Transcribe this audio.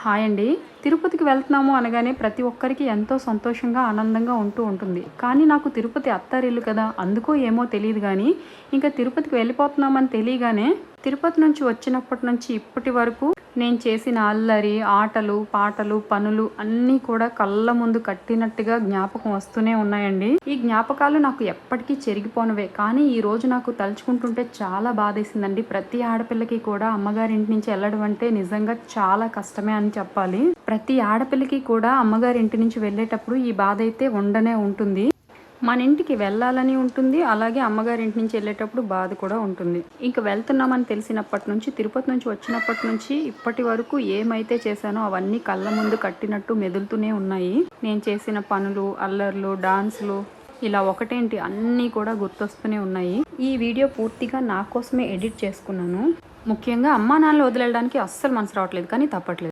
Hi అండి. తిరుపతికి వెళ్తున్నాము అనగానే ప్రతి ఒక్కరికి ఎంతో సంతోషంగా ఆనందంగా ఉంటూ ఉంటుంది. కానీ నాకు తిరుపతి అత్తారిల్లు కదా అందుకో ఏమో తెలియదు కానీ ఇంకా తిరుపతికి వెళ్ళిపోతున్నామని తెలియగానే తిరుపతి నుంచి వచ్చినప్పటి నుంచి ఇప్పటి వరకు నేను చేసిన అల్లరి ఆటలు పాటలు పనులు అన్నీ కూడా కళ్ళ ముందు కట్టినట్టుగా జ్ఞాపకం వస్తూనే ఉన్నాయండి. ఈ జ్ఞాపకాలు నాకు ఎప్పటికీ చెరిగిపోనవే. కానీ ఈ రోజు నాకు తలుచుకుంటుంటే చాలా బాధేసిందండి. ప్రతి ఆడపిల్లకి కూడా అమ్మగారింటి నుంచి వెళ్ళడం అంటే నిజంగా చాలా కష్టమే అని చెప్పాలి. ప్రతి ఆడపిల్లకి కూడా అమ్మగారి ఇంటి నుంచి వెళ్ళేటప్పుడు ఈ బాధ అయితే ఉండనే ఉంటుంది. మన ఇంటికి వెళ్ళాలని ఉంటుంది. అలాగే అమ్మగారింటి నుంచి వెళ్ళేటప్పుడు బాధ కూడా ఉంటుంది. ఇంకా వెళ్తున్నామని తెలిసినప్పటి నుంచి తిరుపతి నుంచి వచ్చినప్పటి నుంచి ఇప్పటి వరకు ఏమైతే చేశానో అవన్నీ కళ్ళ ముందు కట్టినట్టు మెదులుతూనే ఉన్నాయి. నేను చేసిన పనులు అల్లర్లు డాన్సులు ఇలా ఒకటేంటి అన్నీ కూడా గుర్తొస్తూనే ఉన్నాయి. ఈ వీడియో పూర్తిగా నా కోసమే ఎడిట్ చేసుకున్నాను. ముఖ్యంగా అమ్మా నాన్నలు వదిలేయడానికి అస్సలు మనసు రావట్లేదు కానీ తప్పట్లేదు.